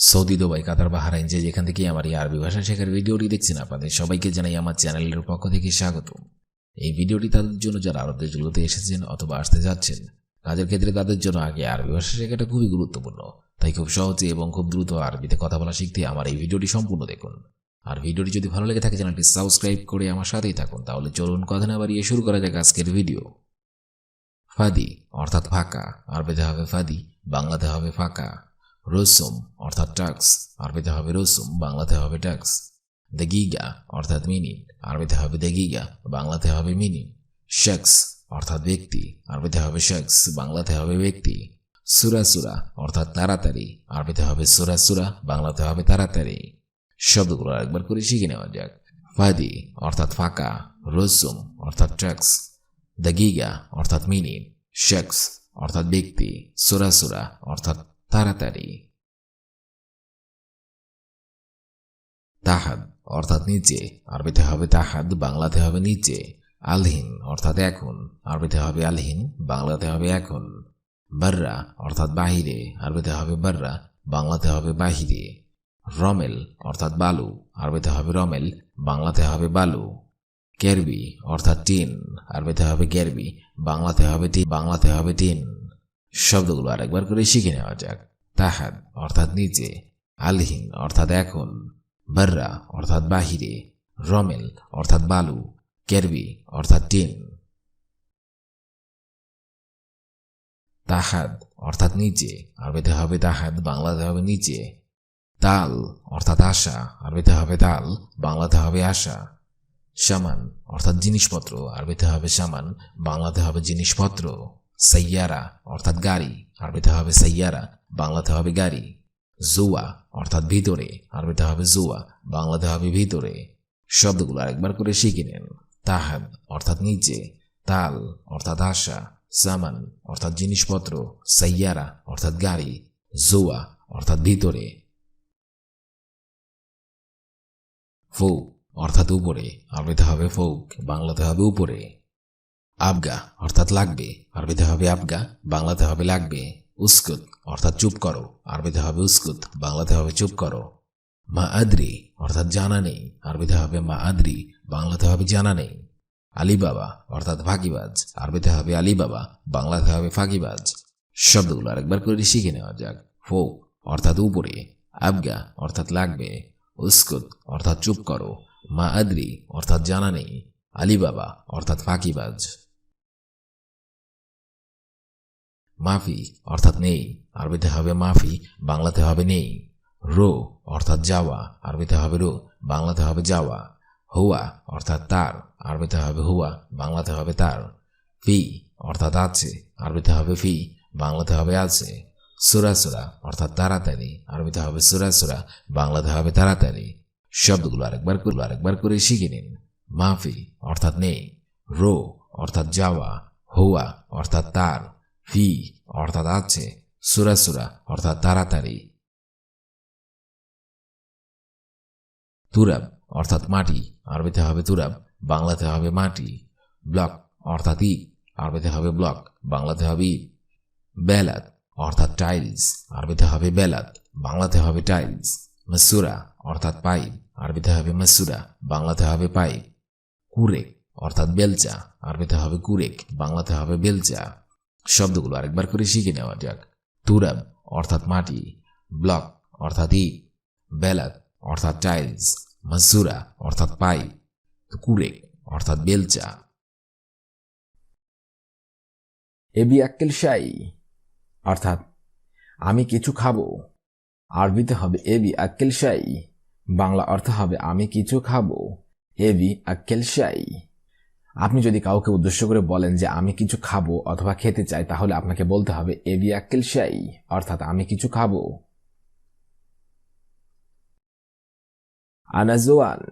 Saudi Dubai, কাতার, বাহারাইন, যে যেখান থেকে আমার এই আরবি ভাষা শেখার ভিডিওটি দেখছেন আপনাদের সবাইকে জানাই আমার চ্যানেলের পক্ষ থেকে স্বাগত এই ভিডিওটি তাদের জন্য যারা আরব দেশগুলোতে এসেছেন অথবা আসতে যাচ্ছেন কাজের ক্ষেত্রে তাদের জন্য আগে আরবি ভাষা শেখাটা খুবই গুরুত্বপূর্ণ। তাই খুব সহজে এবং খুব দ্রুত আরবিতে কথা বলা শিখতে আমার এই ভিডিওটি সম্পূর্ণ দেখুন। আর ভিডিওটি যদি ভালো লেগে থাকে, চ্যানেলটি সাবস্ক্রাইব করে আমার সাথেই থাকুন। তাহলে চলুন কথা না বাড়িয়ে শুরু করা যাক আজকের ভিডিও। ফাদি, অর্থাৎ ফাঁকা। আরবিতে হবে ফাদি, বাংলাতে হবে ফাঁকা। রসুম, অর্থাৎ টাক্স আরবিতে হবে রসুম, বাংলাতে হবে ট্যাক্স দ্য গিগা, অর্থাৎ মিনিট আরবিতে হবে দ্য গিগা, বাংলাতে হবে মিনিট শখস, অর্থাৎ ব্যক্তি। আরবিতে হবে শেক্স বাংলাতে হবে ব্যক্তি। সুরা সুরা, অর্থাৎ তাড়াতাড়ি। আরবিতে হবে সুরা সুরা, বাংলাতে হবে তাড়াতাড়ি। শব্দগুলো একবার করে শিখে নেওয়া যাক। ফাদি, অর্থাৎ ফাঁকা। রসুম, অর্থাৎ ট্যাক্স গিগা, অর্থাৎ মিনিট শেক্স অর্থাৎ ব্যক্তি। সুরাসুরা অর্থাৎ তাড়াতাড়ি। তাহাদ অর্থাৎ নিচে, আরবিতে হবে তাহাদ, বাংলাতে হবে নিচে। আলহীন অর্থাৎ এখন, আরবিতে হবে আলহীন, বাংলাতে হবে এখন। বার্রা অর্থাৎ বাহিরে, আরবিতে হবে বার্রা, বাংলাতে হবে বাহিরে। রমেল অর্থাৎ বালু, আরবিতে হবে রমেল, বাংলাতে হবে বালু। কেরবি অর্থাৎ টিন, আরবিতে হবে কেরবি বাংলাতে হবে টিন বাংলাতে হবে টিন। শব্দগুলো আরেকবার করে শিখে নেওয়া যাক। তাহাদ অর্থাৎ নিচে আলহিন অর্থাৎ এখন, বার্রা অর্থাৎ বাহিরে, রমেল অর্থাৎ বালু, কেরবি অর্থাৎ টিন। তাহাদ অর্থাৎ নিচে, আরবিতে হবে তাহাদ, বাংলাতে হবে নিচে। তাল অর্থাৎ আশা, আরবিতে হবে তাল, বাংলাতে হবে আশা। সামান অর্থাৎ জিনিসপত্র, আরবিতে হবে সামান, বাংলাতে হবে জিনিসপত্র। সাইয়ারা, অর্থাৎ গাড়ি। আরবিতে হবে সাইয়ারা, বাংলাতে হবে গাড়ি। জুয়া, অর্থাৎ ভিতরে। আরবিতে হবে জুয়া, বাংলাতে হবে ভিতরে। শব্দগুলো আরেকবার করে শিখে নেন। তাহাদ অর্থাৎ নিচে তাল, অর্থাৎ আশা। সামান অর্থাৎ জিনিসপত্র। সাইয়ারা, অর্থাৎ গাড়ি। জুয়া, অর্থাৎ ভিতরে। ফৌক, অর্থাৎ উপরে। আরবিতে হবে ফৌক, বাংলাতে হবে উপরে। আবগা অর্থাৎ লাগবে। আরবিতে হবে আবগা, বাংলাতে হবে লাগবে। উস্কুত অর্থাৎ চুপ করো। আরবিতে হবে উস্কুত, বাংলাতে হবে চুপ করো। মা আদ্রি অর্থাৎ জানা নেই। আরবিতে হবে মা আদ্রি বাংলাতে হবে জানা নেই। আলিবাবা অর্থাৎ ফাঁকিবাজ। আরবিতে হবে আলিবাবা, বাংলাতে হবে ফাঁকিবাজ। শব্দগুলো আরেকবার করে শিখে নেওয়া যাক। ফৌক অর্থাৎ উপরে। আবগা অর্থাৎ লাগবে। উস্কুত অর্থাৎ চুপ করো। মা আদ্রি অর্থাৎ জানা নেই। আলিবাবা অর্থাৎ ফাঁকিবাজ। মাফি অর্থাৎ নেই। আরবিতে হবে মাফি, বাংলাতে হবে নেই। রো অর্থাৎ যাওয়া। আরবিতে হবে রো, বাংলাতে হবে যাওয়া। হুয়া অর্থাৎ তার। আরবিতে হবে হুয়া, বাংলাতে হবে তার। ফি অর্থাৎ আছে। আরবিতে হবে ফি, বাংলাতে হবে আছে। সুরাসুরা অর্থাৎ তাড়াতাড়ি। আরবিতে হবে সুরাসুরা বাংলাতে হবে তাড়াতাড়ি। শব্দগুলো আরেকবার করে আরেকবার করে শিখে নিন। মাফি অর্থাৎ নেই। রো অর্থাৎ যাওয়া। হুয়া অর্থাৎ তার। ফি অর্থাৎ আছে। সুরাসুরা অর্থাৎ তাড়াতাড়ি। তুরাব, অর্থাৎ মাটি, আরবিতে হবে তুরাব, বাংলাতে হবে মাটি। ব্লক, অর্থাৎ ই আরবিতে হবে ব্লক, বাংলাতে হবে ইট। বেলাত অর্থাৎ টাইলস, আরবিতে হবে বেলাত বাংলাতে হবে টাইলস। মাসুরা, অর্থাৎ পাইপ, আরবিতে হবে মাসুরা, বাংলাতে হবে পাইপ। কুরেক, অর্থাৎ বেলচা, আরবিতে হবে কুরেক, বাংলাতে হবে বেলচা। শব্দগুলো আরেকবার করে শিখে নেওয়া যাক। তুরাব অর্থাৎ মাটি, ব্লক অর্থাৎ ইট বেলাত অর্থাৎ টাইলস, মাসুরা অর্থাৎ পাইপ কুরেক অর্থাৎ বেলচা। এবি আক্কেল শাই অর্থাৎ আমি কিছু খাব। আরবিতে হবে এবি আক্কেল শাই, বাংলা অর্থ হবে আমি কিছু খাব। এবি আক্কেল শাই। আপনি যদি কাউকে উদ্দেশ্য করে বলেন যে আমি কিছু খাব অথবা খেতে চাই, তাহলে আপনাকে বলতে হবে এবি আক্কেল শাই অর্থাৎ, আমি কিছু খাব আনাজোয়ান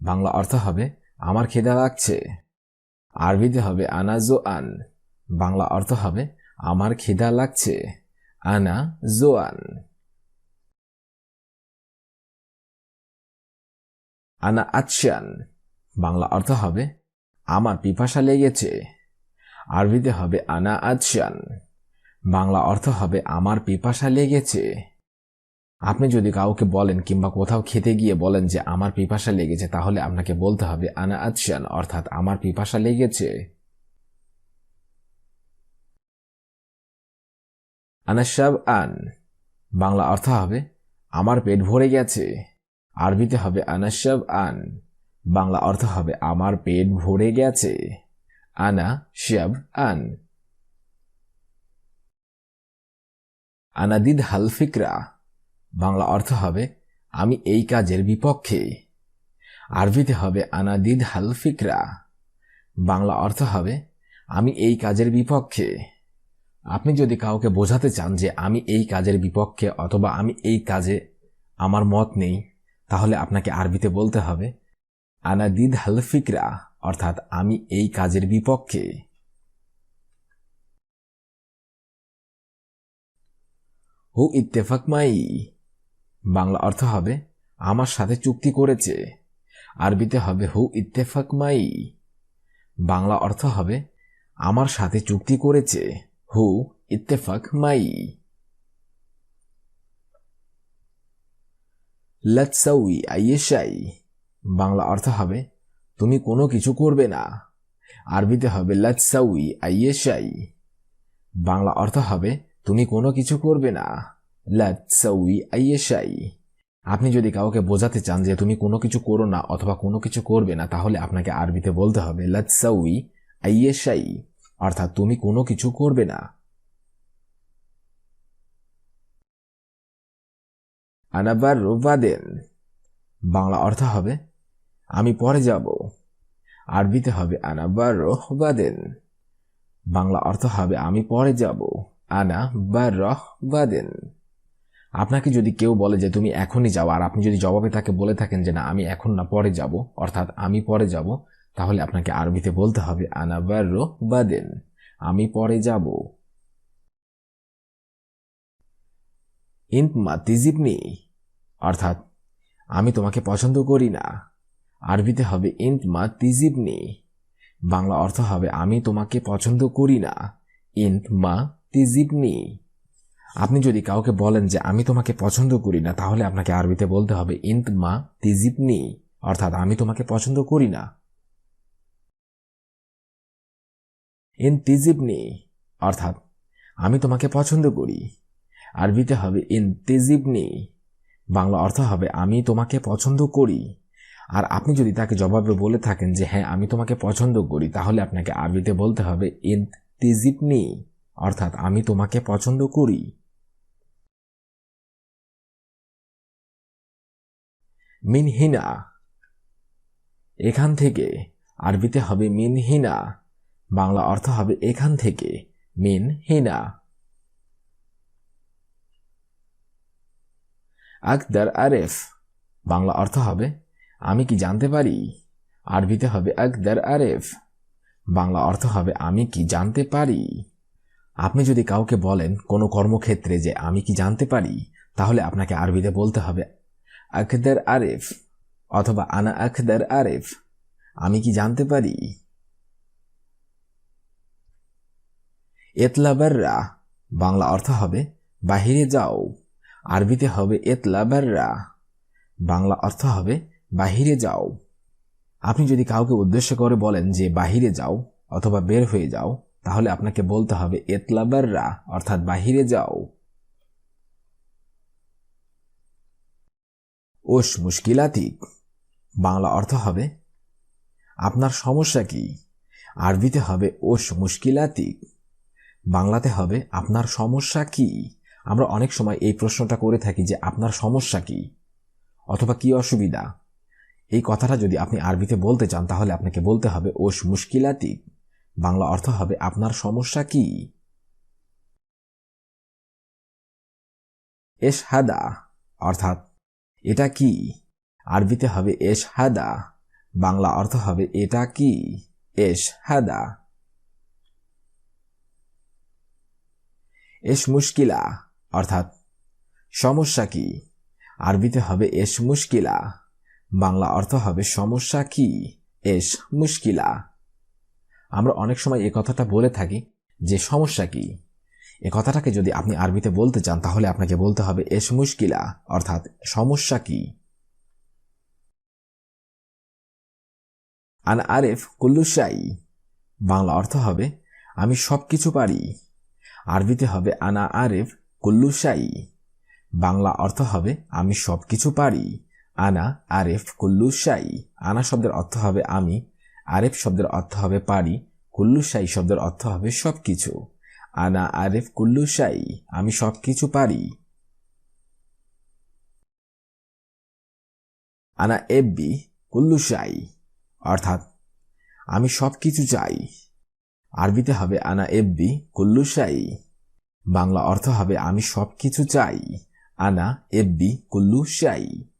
বাংলা অর্থ হবে, আমার খিদা লাগছে আরবিতে হবে আনাজোয়ান বাংলা অর্থ হবে, আমার খিদা লাগছে আনা জোয়ান আনা আচ্ছান বাংলা অর্থ হবে আমার পিপাসা লেগেছে। আরবিতে হবে আনা আচ্ছান বাংলা অর্থ হবে আমার পিপাসা লেগেছে। আপনি যদি কাউকে বলেন কিংবা কোথাও খেতে গিয়ে বলেন যে আমার পিপাসা লেগেছে, তাহলে আপনাকে বলতে হবে আনা আচ্ছান অর্থাৎ আমার পিপাসা লেগেছে। আনাসাব আন বাংলা অর্থ হবে, আমার পেট ভরে গেছে। আরবিতে হবে আনাসাব আন বাংলা অর্থ হবে, আমার পেট ভরে গেছে। আনা শিয়াব আন। আনাদিদ হাল ফিকরা। বাংলা অর্থ হবে, আমি এই কাজের বিপক্ষে। আরবিতে হবে, আনাদিদ হাল ফিকরা। বাংলা অর্থ হবে, আমি এই কাজের বিপক্ষে। আপনি যদি কাউকে বোঝাতে চান যে, আমি এই কাজের বিপক্ষে অথবা আমি এই কাজে আমার মত নেই, তাহলে আপনাকে আরবিতে বলতে হবে আনাদিদ হাল ফিকরা, অর্থাৎ আমি এই কাজের বিপক্ষে। হু ইত্তেফাক মাই, বাংলা অর্থ হবে, আমার সাথে চুক্তি করেছে। আরবিতে হবে হু ইত্তেফাক মাই, বাংলা অর্থ হবে, আমার সাথে চুক্তি করেছে। হু ইত্তেফাক মাই। লৎসাউই আইয়েশাই বাংলা অর্থ হবে, তুমি কোনো কিছু করবে না। আরবিতে হবে লৎসাউই আইয়েশাই বাংলা অর্থ হবে, তুমি কোনো কিছু করবে না। লৎসাউই আইয়েশাই আপনি যদি কাউকে বোঝাতে চান যে তুমি কোনো কিছু করো না অথবা কোনো কিছু করবে না, তাহলে আপনাকে আরবিতে বলতে হবে লৎসাউই আইয়েশাই অর্থাৎ, তুমি কোনো কিছু করবে না। আনাবার রোবাদেন বাংলা অর্থ হবে আমি পরে যাব। আরবিতে হবে আনাবার রহবাদেন বাংলা অর্থ হবে, আমি পরে যাব। আনা বা রহবাদেন আপনাকে যদি কেউ বলে যে তুমি এখনই যাও, আর আপনি যদি জবাবে তাকে বলে থাকেন যে না, আমি এখন না, পরে যাব, অর্থাৎ আমি পরে যাব, তাহলে আপনাকে আরবিতে বলতে হবে আনা বা রহবাদেন আমি পরে যাব। ইন্তমা তিজিবনি অর্থাৎ আমি তোমাকে পছন্দ করি না। আরবিতে হবে ইন্ত ইন্তমা তিজিবনি। বাংলা অর্থ হবে, আমি তোমাকে পছন্দ করি না। ইন্ত ইন্তমা তিজিবনি। আপনি যদি কাউকে বলেন যে, আমি তোমাকে পছন্দ করি না, তাহলে আপনাকে আরবিতে বলতে হবে ইন্ত ইন্তমা তিজিবনি। অর্থাৎ, আমি তোমাকে পছন্দ করি না। ইন তিজিবনি, অর্থাৎ, আমি তোমাকে পছন্দ করি। আরবিতে হবে ইন তিজিবনি। বাংলা অর্থ হবে, আমি তোমাকে পছন্দ করি। আর আপনি যদি তাকে জবাবে বলে থাকেন যে হ্যাঁ আমি তোমাকে পছন্দ করি, তাহলে আপনাকে আরবিতে বলতে হবে ইন তিজিবনি অর্থাৎ আমি তোমাকে পছন্দ করি। মিনহিনা, এখান থেকে, আরবিতে হবে মিনহিনা, বাংলা অর্থ হবে এখান থেকে মিন হিনা আকদার আরেফ, বাংলা অর্থ হবে আমি কি জানতে পারি? আরবিতে হবে আকদার আরেফ। বাংলা অর্থ হবে, আমি কি জানতে পারি? আপনি যদি কাউকে বলেন কোনো কর্মক্ষেত্রে যে আমি কি জানতে পারি, তাহলে আপনাকে আরবিতে বলতে হবে আকদার আরেফ, অথবা আনা আকদার আরেফ। আমি কি জানতে পারি? এতলাবাররা বাংলা অর্থ হবে, বাহিরে যাও। আরবিতে হবে এতলাবাররা বাংলা অর্থ হবে বাহিরে যাও। আপনি যদি কাউকে উদ্দেশ্য করে বলেন যে বাহিরে যাও অথবা বের হয়ে যাও, তাহলে আপনাকে বলতে হবে এতলাবাররা, অর্থাৎ বাহিরে যাও। ওস মুশকিলাতিক। বাংলা অর্থ হবে, আপনার সমস্যা কি? আরবিতে হবে ওস মুশকিলাতিক। বাংলাতে হবে, আপনার সমস্যা কি? আমরা অনেক সময় এই প্রশ্নটা করে থাকি যে আপনার সমস্যা কি? অথবা কি অসুবিধা? এই কথাটা যদি আপনি আরবিতে বলতে চান, তাহলে আপনাকে বলতে হবে ওস মুশকিলাতিক বাংলা অর্থ হবে, আপনার সমস্যা কি? এস হাদা অর্থাৎ, এটা কি? আরবিতে হবে এস হাদা বাংলা অর্থ হবে, এটা কি? এস হাদা এস মুশকিলা অর্থাৎ, সমস্যা কি? আরবিতে হবে এস মুশকিলা। বাংলা অর্থ হবে সমস্যা কি? এস, মুশকিলা। আমরা অনেক সময় এ কথাটা বলে থাকি যে সমস্যা কি? এ কথাটাকে যদি আপনি আরবিতে বলতে চান, তাহলে আপনাকে বলতে হবে এস, মুশকিলা, অর্থাৎ সমস্যা কি? আন আরেফ কুল্লুসাই বাংলা অর্থ হবে, আমি সব কিছু পারি। আরবিতে হবে, আনা আরেফ কুল্লুসাই বাংলা অর্থ হবে, আমি সব কিছু পারি। আনা, আরেফ কুল্লুসাই আনা শব্দের অর্থ হবে আমি, আরেফ শব্দের অর্থ হবে পারি কুল্লুসাই শব্দের অর্থ হবে সব কিছু আনা, আরেফ কুল্লুসাই আমি সব কিছু পারি। আনা এব্বি কুল্লুসাই অর্থাৎ আমি সব কিছু চাই। আরবিতে হবে আনা এব্বি কুল্লুসাই বাংলা অর্থ হবে আমি সব কিছু চাই। আনা এব্বি কুল্লুসাই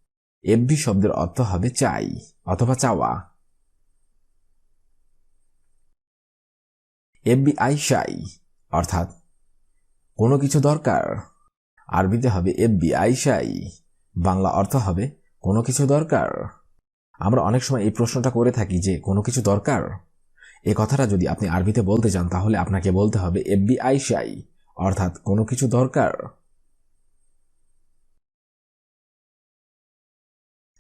এব্বি শব্দের অর্থ হবে চাই অথবা চাওয়া। এব্বি আইসাই অর্থাৎ কোনো কিছু দরকার। আরবিতে হবে এব্বি আইসাই বাংলা অর্থ হবে কোনো কিছু দরকার। আমরা অনেক সময় এই প্রশ্নটা করে থাকি যে কোনো কিছু দরকার। এ কথাটা যদি আপনি আরবিতে বলতে চান, তাহলে আপনাকে বলতে হবে এব্বি আইসাই অর্থাৎ কোনো কিছু দরকার।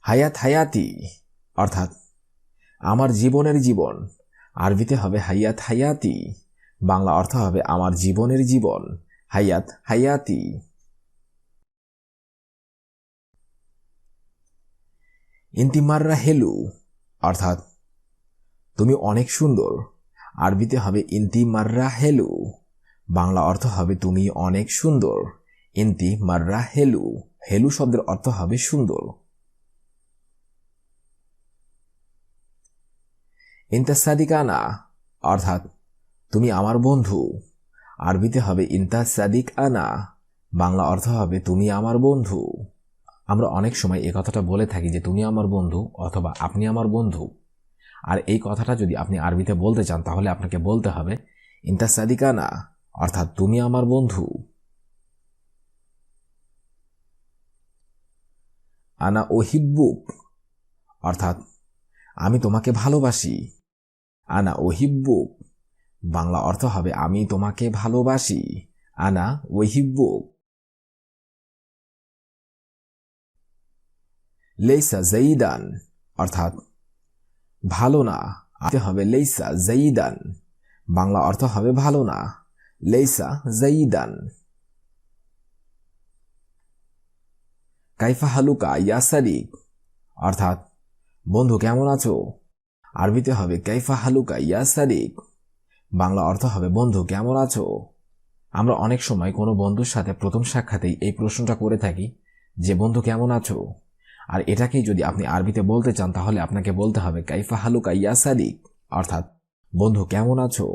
হায়াত হায়াতি, অর্থাৎ আমার জীবনের জীবন। আরবিতে হবে হায়াত হায়াতি, বাংলা অর্থ হবে আমার জীবনের জীবন, হায়াত হায়াতি। ইন্তিমাররা হেলু, অর্থাৎ তুমি অনেক সুন্দর। আরবিতে হবে ইন্তিমাররা হেলু, বাংলা অর্থ হবে তুমি অনেক সুন্দর। ইন্তি মাররা হেলু হেলু শব্দের অর্থ হবে সুন্দর। ইন্তা সাদিকানা অর্থাৎ তুমি আমার বন্ধু। আরবিতে হবে ইন্তা সাদিক আনা বাংলা অর্থ হবে তুমি আমার বন্ধু। আমরা অনেক সময় এ কথাটা বলে থাকি যে তুমি আমার বন্ধু অথবা আপনি আমার বন্ধু। আর এই কথাটা যদি আপনি আরবিতে বলতে চান, তাহলে আপনাকে বলতে হবে ইন্তা সাদিকানা অর্থাৎ তুমি আমার বন্ধু। আনা ওহিব্বুক অর্থাৎ আমি তোমাকে ভালোবাসি। আনা ওহিব্বুক বাংলা অর্থ হবে, আমি তোমাকে ভালোবাসি। আনা ওহিব্বুক লেইসা জঈদান, অর্থাৎ ভালো না। আতে হবে লেইসা জঈদান। বাংলা অর্থ হবে, ভালো না। লেইসা জঈদান। কাইফা হালুকা ইয়া সাদিক অর্থাৎ, বন্ধু, কেমন আছো? আরবিতে হবে কাইফা হালুকা ইয়া সাদিক। বাংলা অর্থ হবে, বন্ধু, কেমন আছো? আমরা অনেক সময় কোনো বন্ধুর সাথে প্রথম সাক্ষাতেই এই প্রশ্নটা করে থাকি, যে, বন্ধু, কেমন আছো? আর এটাকেই যদি আপনি আরবিতে বলতে চান, তাহলে আপনাকে বলতে হবে, কাইফা হালুকা ইয়া সাদিক। অর্থাৎ, বন্ধু, কেমন আছো?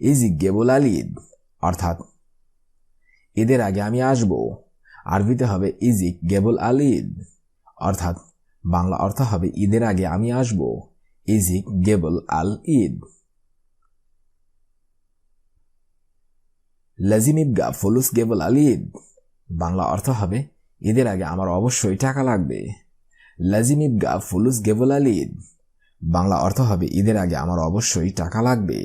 ইজি গেবল আলিদ, অর্থাৎ, এদের আগে আমি আসব। আরবিতে হবে ইজিক গেবুল আলিদ। অর্থাৎ বাংলা অর্থ হবে, ঈদের আগে আমি আসব। ইজিক গেবল আল ঈদ। লাজিমিবগা ফুলুস গেবল আল ঈদ। বাংলা অর্থ হবে, ঈদের আগে আমার অবশ্যই টাকা লাগবে। লাজিমিবগা ফুলুস গেবল আল ঈদ। বাংলা অর্থ হবে, ঈদের আগে আমার অবশ্যই টাকা লাগবে।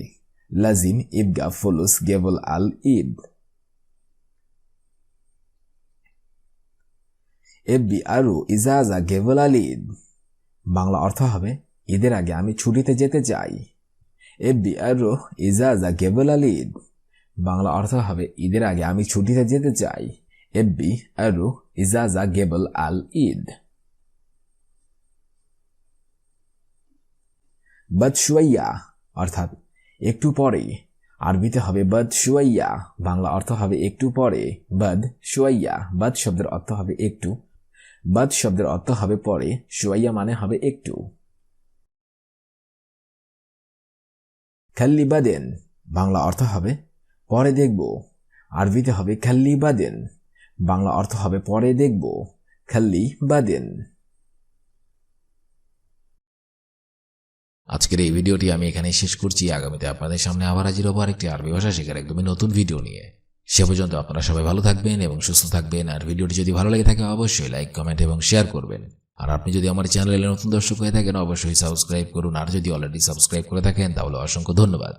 লাজিম ইবগা ফুলুস গেবল আল ঈদ। এবি আরু ইজাজা গেবল আল। ঈদ বাংলা অর্থ হবে, ঈদের আগে আমি ছুটিতে যেতে চাই। এবি আরু ইজাজা গেবল আল। ঈদ বাংলা অর্থ হবে, ঈদের আগে আমি ছুটিতে যেতে চাই। এবি আরু ইজাজা গেবল আল ঈদ। বদশুয়াইয়া, অর্থাৎ একটু পরে। আরবিতে হবে বদ শুয়াইয়া বাংলা অর্থ হবে একটু পরে। বদ শুয়াইয়া বদ শব্দের অর্থ হবে একটু বদ শব্দের অর্থ হবে পরে শুয়াইয়া মানে হবে একটু। খাল্লি বাদেন বাংলা অর্থ হবে পরে দেখব। আরবিতে হবে খাল্লি বাদেন বাংলা অর্থ হবে পরে দেখব। খাল্লি বাদেন আজকের এই ভিডিওটি আমি এখানে শেষ করছি। আগামীতে আপনাদের সামনে আবার হাজির হব আরেকটি আরবি ভাষা শেখার একদমই নতুন ভিডিও নিয়ে। সে পর্যন্ত আপনারা সবাই ভালো থাকবেন এবং সুস্থ থাকবেন। আর ভিডিওটি যদি ভালো লাগে থাকে, অবশ্যই লাইক কমেন্ট এবং শেয়ার করবেন। আর আপনি যদি আমার চ্যানেলে নতুন দর্শক হয়ে থাকেন, অবশ্যই সাবস্ক্রাইব করুন। আর যদি অলরেডি সাবস্ক্রাইব করে থাকেন, তাহলে অসংখ্য ধন্যবাদ।